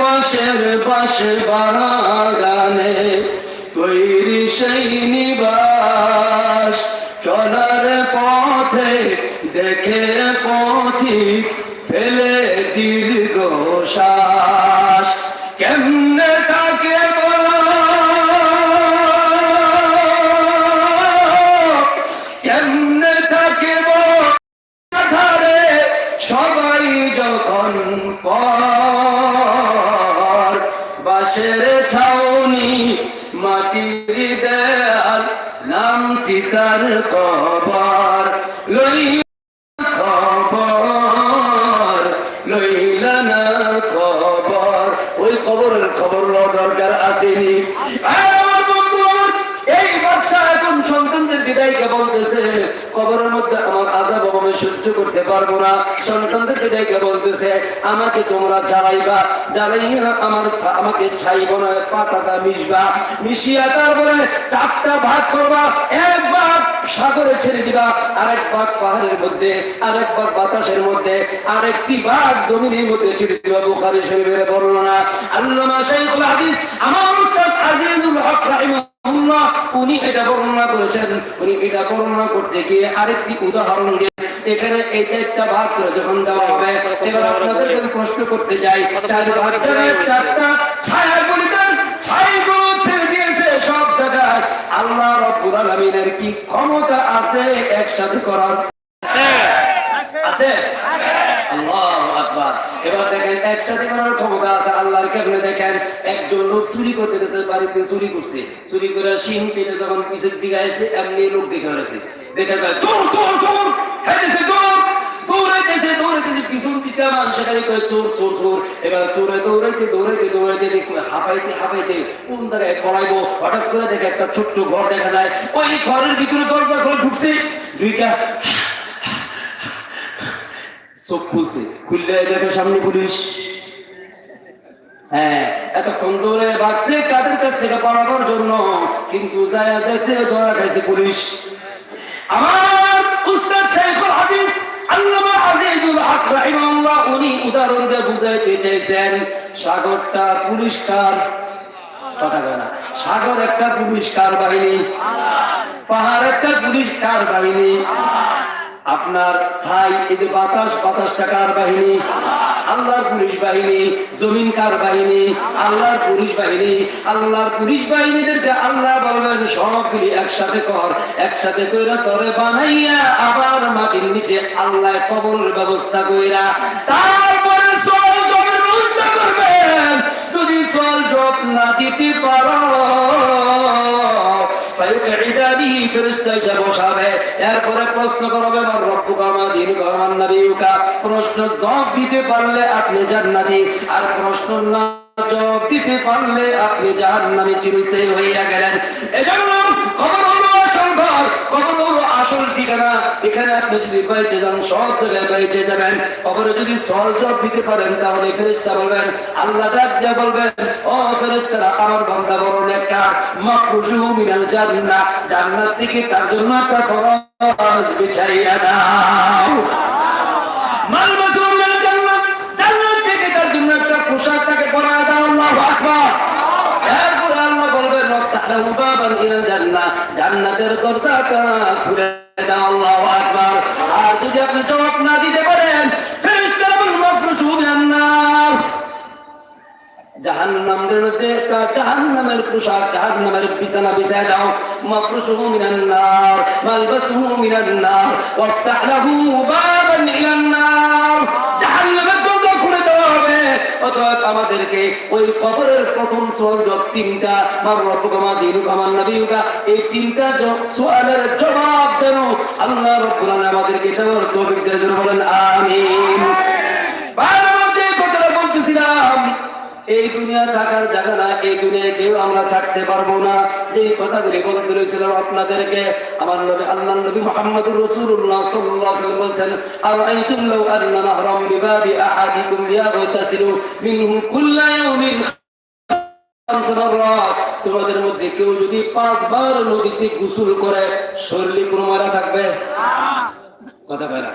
পাশের পাশে বাগানে তৈরি সেই নিবাস। চলার পথে দেখে পথিক ফেলে দীর্ঘ শ্বাস ছাউনি, মাটির দেয়াল নাম পিতার কবার। লই খবর লইলা না খবর। ওই খবরের খবর দরকার আসেনি। আর আমার বন্ধু আমার এই বাচ্চা এখন বিদায়কে বলতেছে? কবরের মধ্যে আমার আজাব আমি সহ্য করতে পারব না। সন্তানদের বিদায়কে বলতেছে? আমাকে তোমরা জ্বালাইবা। জ্বালাইয়া আমার আমাকে ছাইব না পাতাটা মিশবা। মিশিয়া তারপরে চারটা ভাগ করবা, এক ভাগ সাগরে ছেড়ে দিবা, আরেক ভাগ পাহাড়ের মধ্যে, আরেক ভাগ বাতাসের মধ্যে, আরেকটি ভাগ জমিনের মধ্যে ছেড়ে দিবা, বুখারী শরীফের বর্ণনা। আল্লামা শাইখুল হাদিস, আমার আজিজুল হক রাহিমাহুল্লাহ উনি এটা বর্ণনা করেছেন। উনি এটা বর্ণনা করতে গিয়ে আরেকটি উদাহরণ দিয়ে এখানে এই চারটা ভাগ যখন দেওয়া হবে, এবার আপনাদের প্রশ্ন করতে যাই চার ভাগ চারটা ছায়া ছায়াগুলো ছেড়ে দিয়েছে সব জায়গায়। আল্লাহ রব্বুল আলমিনের কি ক্ষমতা আছে একসাথে করার আছে আল্লাহু আকবার এবার দেখেন, একসাথে করার ক্ষমতা আছে, আল্লাহর কেমনে দেখেন, একজন লোক চুরি করতে গেছে, বাড়িতে চুরি করছে। চুরি করে সিং কেটে যখন পিছের দিকে আসছে এমনি লোক দেখে হয়েছে দেখে চোর দৌড়াইতেছে দৌড়াইতেছে। পিছন দিকে মানুষ সেখানে চোর চোর এবার চোরে দৌড়াইতে দৌড়াইতে দৌড়াইতে দেখো হাঁপাইতে হাঁপাইতে কোন জায়গায় পড়াইবো হঠাৎ করে দেখে একটা ছোট্ট ঘর দেখা যায়। ওই ঘরের ভিতরে দরজা ঘরে ঢুকছে, দুইটা চোখ খুলছে। খুললে সামনে পুলিশ। হ্যাঁ এতক্ষণ দৌড়ে বাঁচছে কাদের কাছ থেকে জন্য? কিন্তু যায় দেখছে ধরা খাইছে পুলিশ। আমার উস্তাদ হাদিস, আল্লামা আজিজুল হক রাহিমাহুল্লাহ, উনি উদাহরণ দিয়ে বুঝাইতে সাগরটা পুলিশকার। কথা কয় না, সাগর একটা পুলিশকার বাহিনী, পাহাড় একটা পুলিশকার বাহিনী। আপনার ছাই এই যে বাতাস, বাতাসটা কার বাহিনী? আল্লাহর পুলিশ বাহিনী, জমিন কার বাহিনী? আল্লাহর পুলিশ বাহিনী, আল্লাহর পুলিশ বাহিনীদেরকে আল্লাহ বলবেন সবগুলি একসাথে কর, একসাথে কইরা তরে বানাইয়া আবার মাটির নিচে আল্লাহ কবরের ব্যবস্থা কইরা তারপরে ফায়ুকঈদানি ফেরেশতা এসে বসাবে এরপরে প্রশ্ন করবে দিতে পারলে আপনি জান্নাতি, আর প্রশ্ন না জবাব দিতে পারলে আপনি জাহান্নামে চিরস্থায়ী হইয়া গেলেন। এজন্য হলো আসল ঠিকানা এখানে আপনি যদি পাইছে যান, সব জায়গায় পাইছে যাবেন। অপরে যদি সল জব দিতে পারেন, তাহলে ফেরেস্তা বলবেন, আল্লাহ ডাক বলবেন, ও ফেরেস্তারা আমার বান্দা বড় নেকা মাফরুজু মিনাল জান্নাহ, জান্নাত থেকে তার জন্য একটা খরচ বিছাইয়া দাও। মাল মাসুম মিনাল জান্নাত জান্নাত থেকে তার জন্য একটা পোশাক তাকে পরায় দাও আল্লাহু আকবার এরপর আল্লাহ বলবেন রব্তাহু বাবান ইলাল জান্নাহ জান্নাতের দরজাটা খুলে দাও আল্লাহু আকবার। আর যদি আপনি জবাব না দিতে পারেন, ফেরেশতারা বলবেন মাফরুজু মিনান নার জাহান্নামের মধ্যে একটা জাহান্নামের পোশাক, জাহান্নামের বিছানা বিছায় দাও। মাফরুশুহু মিনান নার মালবাসুহু মিনান নার ওয়াফতাহ লাহু বাবান ইলান নার অতএব আমাদেরকে ওই কবরের প্রথম সোয়াল জব তিনটা, মার রব্বুকা, মা দীনুকা এই তিনটা সোয়ালের জবাব যেন আল্লাহ রব্বুল আমাদেরকে দেওয়ার তৌফিক বলেন, আমিন। এই দুনিয়া থাকার জায়গা না এই দুনিয়ায় কেউ আমরা থাকতে পারব না। যেই কথাগুলি বলতে রয়েছিলাম আপনাদেরকে আমার নবী আল্লাহ নবী মোহাম্মদুর রাসূলুল্লাহ সাল্লাল্লাহু আলাইহি বলছেন আরাইতুম লাউ আন্না নাহরাম বিবাবি আহাদিকুম ইয়াগতাসিলু মিনহু কুল্লা ইয়াউমিন। তোমাদের মধ্যে কেউ যদি পাঁচবার নদীতে গোসল করে শরীরে কোনো মারা থাকবে? কথা না।